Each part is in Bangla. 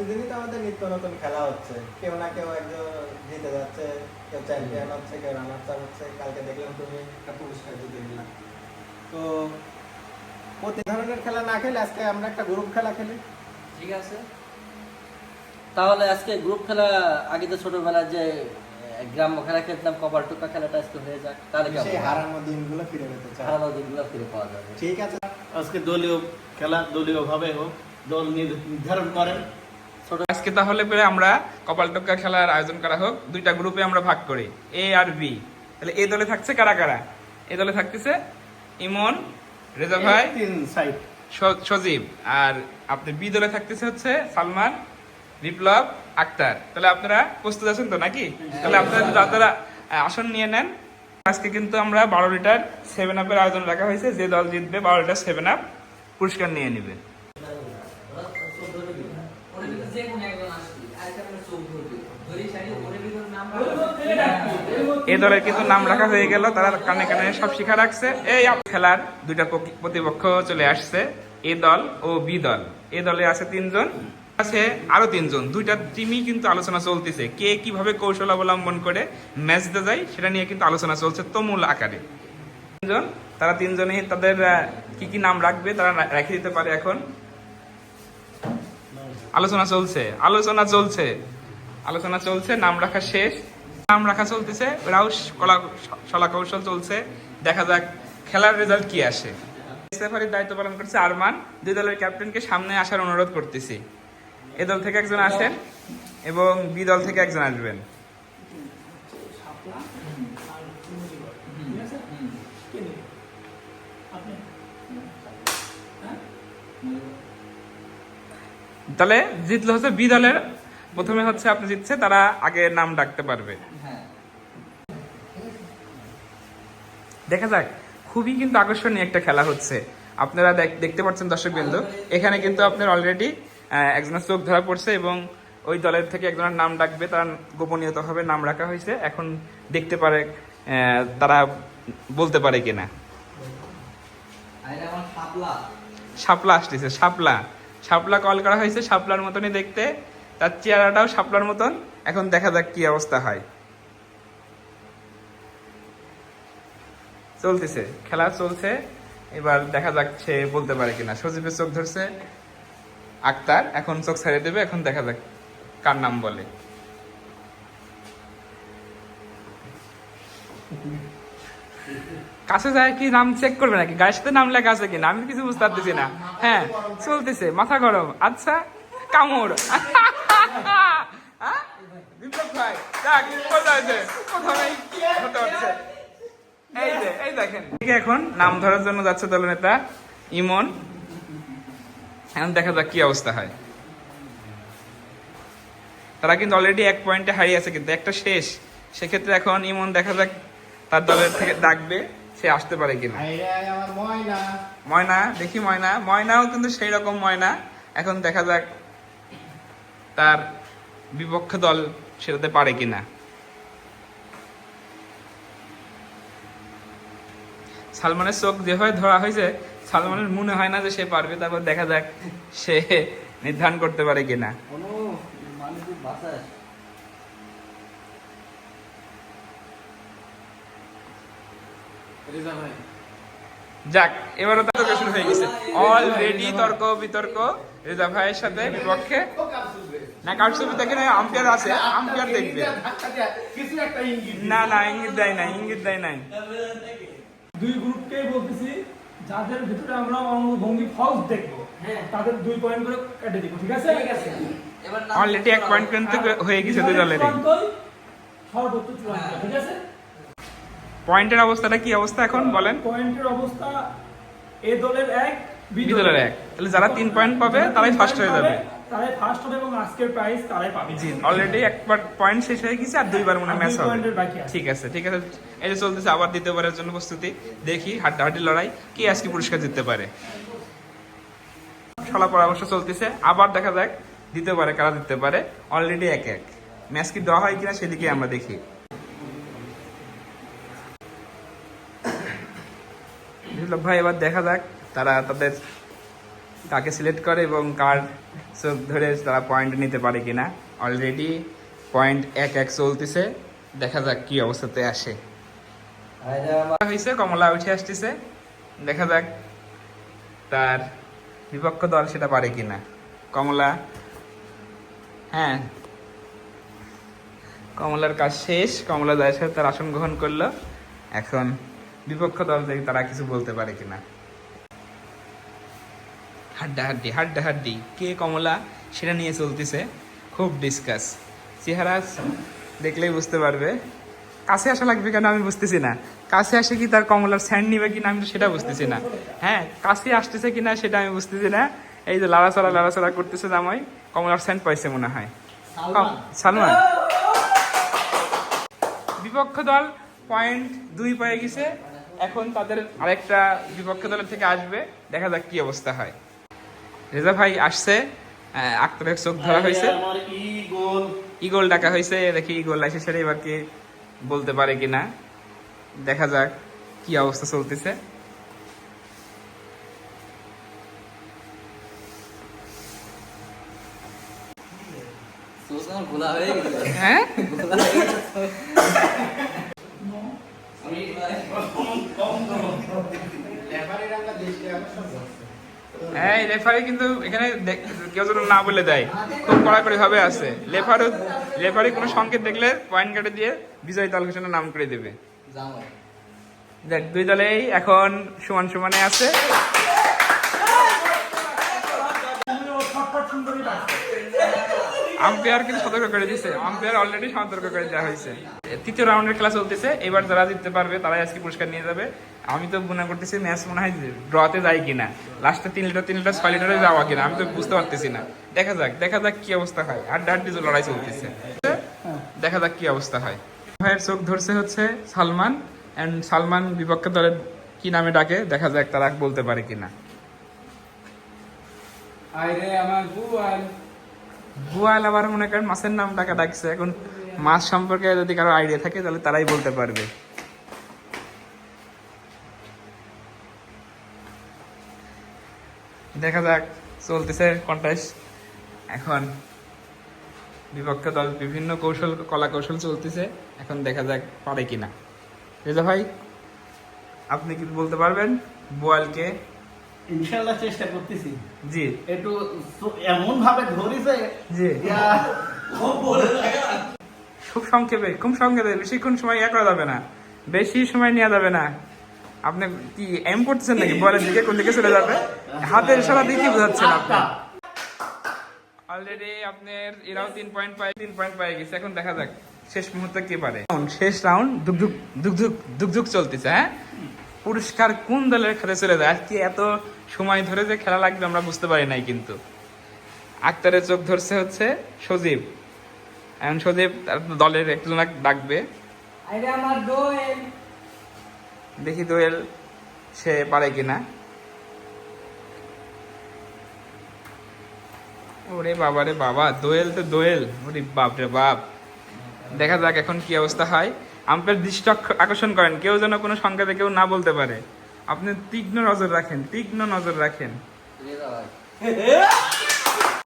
প্রতিদিনই তো আমাদের নিত্য নতুন খেলা হচ্ছে। কেউ না কেউ একজন জিতে যাচ্ছে কেউ চ্যাম্পিয়ন হচ্ছে কেউ রানার্স আপ হচ্ছে। কালকে দেখলাম তুমি একটা পুরস্কার জিতে দিলাম তো প্রতি ধরনের খেলা না খেলে আজকে আমরা একটা গ্রুপ খেলা খেলি। ঠিক আছে। তাহলে আজকে গ্রুপ খেলা আগে তো ছোটবেলায় যে গ্রাম্য খেলা খেলতাম কবার টুকা খেলাটা আজকে হয়ে যাক। তাহলে সেই হারানো দিনগুলো ফিরে পেতে চাই। হারানো দিনগুলো ফিরে পাওয়া যাবে। ঠিক আছে। আজকে দলীয় খেলা দলীয় ভাবে হোক দল নির্ধারণ করেন। আজকে তাহলে পরে আমরা কপালটক্কা খেলার আয়োজন করা হোক। দুইটা গ্রুপে আমরা ভাগ করি। এ আর বি তাহলে এ দলে থাকছে কারা কারা? এ দলে থাকতেছে ইমন রেজা ভাই সজীব। আর আপনি বি দলে থাকতেছে হচ্ছে সালমান বিপ্লব আক্তার। তাহলে আপনারা প্রস্তুত আছেন তো নাকি? তাহলে আপনারা যারা আসন নিয়ে নেন। আজকে কিন্তু আমরা বারো লিটার সেভেন আপের আয়োজন রাখা হয়েছে। যে দল জিতবে বারো লিটার সেভেন আপ পুরস্কার নিয়ে নেবে। এ দলের কিন্তু নাম রাখা হয়ে গেল, তারা কানে কানে সব শিখা রাখছে। এই খেলার দুইটা প্রতিপক্ষ চলে আসছে, এ দল ও বি দল। এ দলে আছে তিনজন, আছে আরও তিনজন। দুইটা টিমই কিন্তু আলোচনা চলতেছে। কে কীভাবে কৌশল অবলম্বন করে ম্যাচ দিতে যায়, সেটা নিয়ে কিন্তু আলোচনা চলছে তমুল আকারে। তিনজন, তারা তিনজনই তাদের কি কি নাম রাখবে তারা রেখে দিতে পারে এখন। আলোচনা চলছে আলোচনা চলছে। আলোচনা চলছে, নাম রাখা শেষ। নাম রাখা চলতেছে ওরাও কলা সলা কৌশল চলছে। দেখা যাক, খেলার রেজাল্ট কি আসে। রেফারির দায়িত্ব পালন করছে আরমান। দুই দলের ক্যাপ্টেনকে সামনে আসার অনুরোধ করতেছি। এ দল থেকে একজন আসেন এবং বি দল থেকে একজন আসবেন। তাহলে জিতলে হচ্ছে বি দলের প্রথমে হচ্ছে আপনি জিতছে, তারা আগে নাম ডাকতে পারবে। দেখা যাক, খুবই কিন্তু আকর্ষণীয় একটা খেলা হচ্ছে। আপনারা দেখ- দেখতে পাচ্ছেন দর্শক বিন্দু এখানে কিন্তু আপনার অলরেডি একজনের চোখ ধরা পড়ছে এবং ওই দলের থেকে একজনের নাম ডাকবে, তার গোপনীয়তাভাবে নাম রাখা হয়েছে। এখন দেখতে পারে তারা বলতে পারে কিনা। শাপলা। আসতেছে, শাপলা। শাপলা কল করা হয়েছে, শাপলার মতনই দেখতে। তার চেহারাটাও শাপলার মতন। এখন দেখা যাক কি অবস্থা হয়। চলতেছে, খেলা চলছে। এবার দেখা যাক বলতে পারে কিনা। সজীবের চোখ ধরছে, আক্তার এখন চোখ ছাড়িয়ে দেবে, এখন দেখা যাক কার নাম বলে। কাছে যায় কি নাম চেক করবে নাকি? গায়ের সাথে নাম লেখা আছে কিনা? আমি কিছু বুঝতে পারতেছি না। হ্যাঁ চলতেছে, মাথা গরম। আচ্ছা কামড়। এখন নাম ধরার জন্য যাচ্ছে দলনেতা ইমন। এখন দেখা যাক কি অবস্থা হয়। তারা কিন্তু অলরেডি এক পয়েন্টে হারিয়ে আছে কিন্তু একটা শেষ। সেক্ষেত্রে এখন ইমন দেখা যাক তার দলের থেকে ডাকবে, সে আসতে পারে কিনা। ময়না ময়না দেখি ময়না। ময়নাও কিন্তু সেই রকম ময়না। এখন দেখা যাক তার বিপক্ষ দল সেটাতে পারে কিনা। সালমানের চোখ যেভাবে ধরা হয়েছে সালমানের মনে হয় না যে সে পারবে তারপর দেখা যাক সে নির্ধারণ করতে পারে কিনা। যাক এবারও তর্ক শুরু হয়ে গেছে। অলরেডি তর্ক বিতর্ক রেজা ভাইয়ের সাথে বিপক্ষে। না কার ছবি দেখে না আম্পায়ার আছে। আম্পায়ার দেখবে। কিছু একটা ইঙ্গিত না না ইঙ্গিত দেয় নাই ইঙ্গিত দেয় নাই। দুই বলতেছি যাদের ভিতরে আমরা অঙ্গভঙ্গি ফলস দেখব তাদের দুই পয়েন্ট করে কেটে দিব ঠিক আছে? ঠিক আছে। এবার অলরেডি এক পয়েন্ট কিন্তু হয়ে গেছে দুই দলেরই। সর্বোচ্চ চূড়ান্ত ঠিক আছে? পয়েন্টের অবস্থাটা কি অবস্থা এখন বলেন? পয়েন্টের অবস্থা এ দলের এক বি বি দলের এক। তাহলে যারা তিন পয়েন্ট পাবে তারাই ফার্স্ট হয়ে যাবে। তারাই ফার্স্ট হবে এবং আজকের প্রাইজ তারাই পাবে। জি অলরেডি একবার পয়েন্ট শেষ হয়ে গেছে আর দুইবার মনে ম্যাচ হবে। ঠিক আছে ঠিক আছে। এই যে চলতেছে আবার দ্বিতীয়বারের জন্য প্রস্তুতি। দেখি হাড্ডাহাড্ডি লড়াই কে আজকে পুরস্কার জিততে পারে। পরামর্শ চলতেছে। আবার দেখা যাক দ্বিতীয়বারে কারা জিততে পারে। অলরেডি এক এক। ম্যাচ কি দেওয়া হয় কিনা সেদিকে আমরা দেখি। ভাই এবার দেখা যাক তারা তাদের কাকে সিলেক্ট করে এবং কার চোখ ধরে তারা পয়েন্ট নিতে পারে কিনা। অলরেডি পয়েন্ট এক এক চলতেছে দেখা যাক কি অবস্থাতে আসে। হয়েছে কমলা উঠে আসতেছে দেখা যাক তার বিপক্ষ দল সেটা পারে কিনা। কমলা হ্যাঁ। কমলার কাজ শেষ কমলা দায়ের সাথে তার আসন গ্রহণ করল এখন বিপক্ষ দল থেকে তারা কিছু বলতে পারে কিনা। হাড্ডা হাড্ডি হাড্ডা হাড্ডি। কে কমলা? সেটা নিয়ে চলতেছে খুব ডিসকাস চেহারা দেখলেই বুঝতে পারবে। কাছে আসা লাগবে কেন আমি বুঝতেছি না। কাছে আসে কি তার কমলার স্যান্ড নিবে কিনা আমি তো সেটা বুঝতেছি না। হ্যাঁ কাছে আসতেছে কিনা সেটা আমি বুঝতেছি না। এই যে লাড়াচাড়া লাড়াচাড়া করতেছে জামাই কমলার স্যান্ড পাইছে মনে হয়। সালমান। বিপক্ষ দল পয়েন্ট দুই পেয়ে গেছে। এখন তাদের আরেকটা বিপক্ষ দলের থেকে আসবে। দেখা যাক কি অবস্থা হয়। রেজা ভাই আসছে আক্তারের চোখ ধরা হয়েছে। ইগল ডাকা হয়েছে দেখি ইগল আসে সেটা এবার কে বলতে পারে কিনা। দেখা যাক কি অবস্থা চলতেছে। হয়ে এই রেফারি কিন্তু এখানে কেউ যেন না বলে দেয়। খুব কড়াকড়ি ভাবে আছে। লেফারও রেফারি কোনো সংকেত দেখলে পয়েন্ট কাটে দিয়ে বিজয় দল ঘোষণা নাম করে দেবে। দেখ দুই দলেই এখন সমান সমানে আছে। আম্পায়ার কিন্তু সতর্ক করে দিয়েছে আম্পায়ার অলরেডি সতর্ক করে দেওয়া হয়েছে। তৃতীয় রাউন্ডের খেলা চলতেছে। এবার যারা জিততে পারবে, তারাই আজকে পুরস্কার নিয়ে যাবে। আমি তো মনে করতেছি ম্যাচ মনে হয় ড্রতে যায় কিনা। লাস্টে তিন লিটার তিন লিটার, ছয় লিটারে যাওয়া কিনা, আমি তো বুঝতে পারতেছি না। দেখা যাক দেখা যাক কি অবস্থা হয়। হাড্ডা হাড্ডি যে লড়াই চলতেছে। দেখা যাক কি অবস্থা হয়। ভাইয়ের চোখ ধরছে হচ্ছে সালমান এন্ড সালমান বিপক্ষ দলের কি নামে ডাকে, দেখা যাক তারা বলতে পারে কিনা। আরে আমার বুয়াল বুয়াল আবার মনে করেন মাছের নাম টাকা ডাকছে। এখন মাছ সম্পর্কে যদি কারও আইডিয়া থাকে, তাহলে তারাই বলতে পারবে। দেখা যাক, চলতেছে কন্টেস্ট এখন বিপক্ষ দল বিভিন্ন কৌশল, কলা কৌশল চলতেছে। এখন দেখা যাক পারে কিনা। রেজা ভাই, আপনি কি বলতে পারবেন? বোয়ালকে চেষ্টা করতেছি। জি। একটু এমন ভাবে ধরিছে জি। খুব সংক্ষেপে খুব সংক্ষেপে বেশিক্ষণ সময় ইয়ে করা যাবে না। বেশি সময় নেওয়া যাবে না। আপনি কি এম করতেছেন নাকি? বলের দিকে কোন দিকে চলে যাবে? হাতের ইশারা দিয়ে কি বোঝাচ্ছেন আপনি? অলরেডি আপনার এরাও তিন পয়েন্ট পাই তিন পয়েন্ট পাই গেছে। এখন দেখা যাক শেষ মুহূর্তে কে পারে। শেষ রাউন্ড দুকধুক দুকধুক দুকধুক চলতেছে হ্যাঁ? পুরস্কার কোন দলের খাতে চলে যায়? আজকে এত সময় ধরে যে খেলা লাগবে আমরা বুঝতে পারি নাই কিন্তু। আক্তারের চোখ ধরছে হচ্ছে সজীব। এখন সজীব তার দলের একজন ডাকবে। দেখি দোয়েল সে পারে কিনা। ওরে বাবা রে বাবা দোয়েল তো দোয়েল। ওরে বাপ রে বাপ। দেখা যাক এখন কি অবস্থা হয়। আম্পের দৃষ্টি আকর্ষণ করেন কেউ যেন কোনো সংখ্যাতে কেউ না বলতে পারে। আপনি তীক্ষ্ণ নজর রাখেন, তীক্ষ্ণ নজর রাখেন।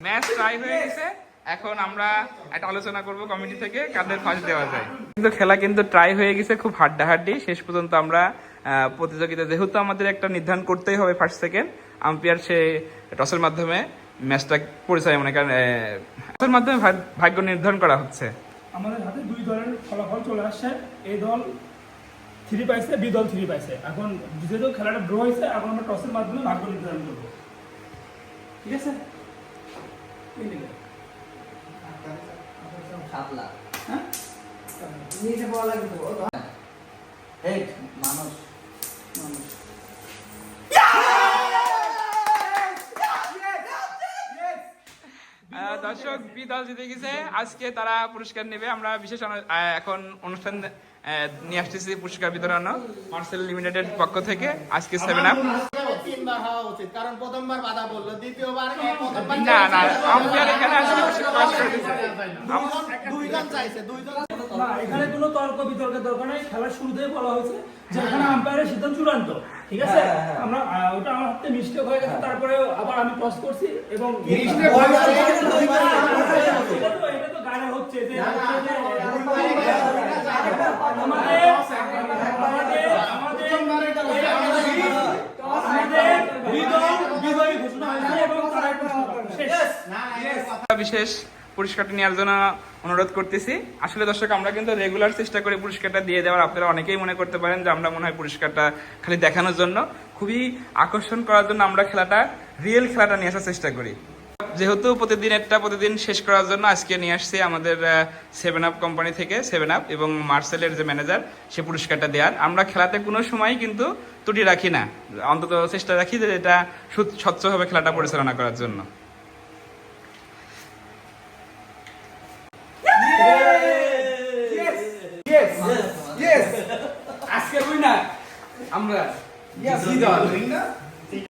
ম্যাচ ট্রাই হয়ে গেছে। এখন আমরা একটা আলোচনা করব কমিটি থেকে, কাদের ফার্স্ট দেওয়া যায়। কিন্তু খেলা কিন্তু ট্রাই হয়ে গেছে খুব হাড্ডাহাড্ডি। শেষ পর্যন্ত আমরা প্রতিযোগিতা যেহেতু আমাদের একটা নির্ধারণ করতেই হবে ফার্স্ট সেকেন্ড আম্পায়ার সে টসের মাধ্যমে ম্যাচটা পরিচয় মনে করেন টসের মাধ্যমে ভাগ্য নির্ধারণ করা হচ্ছে। আমাদের হাতে দুই দলের ফলাফল চলে আসছে। এই দল থ্রি পাইছে বি দল থ্রি পাইছে এখন যেহেতু খেলাটা ড্র হয়েছে এখন আমরা টসের মাধ্যমে ভাগ্য নির্ধারণ করব। ঠিক আছে? হ্যাঁ? মানুষ মানুষ। দর্শক বি দল জিতে গেছে। আজকে তারা পুরস্কার নেবে। আমরা বিশেষ এখন অনুষ্ঠান নিয়ে আসতেছি পুরস্কার বিতরণ মার্সেল লিমিটেডের পক্ষ থেকে আজকে সেভেন আপ তিনবার হওয়া উচিত কারণ প্রথমবার বাধা বলল দ্বিতীয়বার এ প্রথমবার না না আম্পায়ার এখানে আজকে পাস করে দিয়েছে দুইজন- দুইজন চাইছে দুইজন না এখানে কোনো তর্ক বিতর্কের দরকার নেই খেলার শুরুতেই বলা হয়েছে যে এখানে আম্পায়ারের সিদ্ধান্ত চূড়ান্ত ঠিক আছে হ্যাঁ, হ্যাঁ, হ্যাঁ। আমরা ওটা আমার হাতে মিস্টেক হয়ে গেছে তারপরে আবার আমি টস করছি এবং হয়ে এটা তো গানে হচ্ছে যে বিশেষ পুরস্কারটা নেওয়ার জন্য অনুরোধ করতেছি আসলে দর্শক আমরা কিন্তু রেগুলার চেষ্টা করি পুরস্কারটা দিয়ে দেওয়ার আপনারা অনেকেই মনে করতে পারেন যে আমরা মনে হয় পুরস্কারটা খালি দেখানোর জন্য খুবই আকর্ষণ করার জন্য আমরা খেলাটা রিয়েল খেলাটা নিয়ে আসার চেষ্টা করি যেহেতু প্রতিদিন একটা প্রতিদিন শেষ করার জন্য আজকে নিয়ে আসছি আমাদের সেভেন আপ কোম্পানি থেকে সেভেন আপ এবং মার্সেলের যে ম্যানেজার সে পুরস্কারটা দেওয়ার আমরা খেলাতে কোনো সময় কিন্তু ত্রুটি রাখি না অন্তত চেষ্টা রাখি যে এটা স্বচ্ছভাবে খেলাটা পরিচালনা করার জন্য আমরা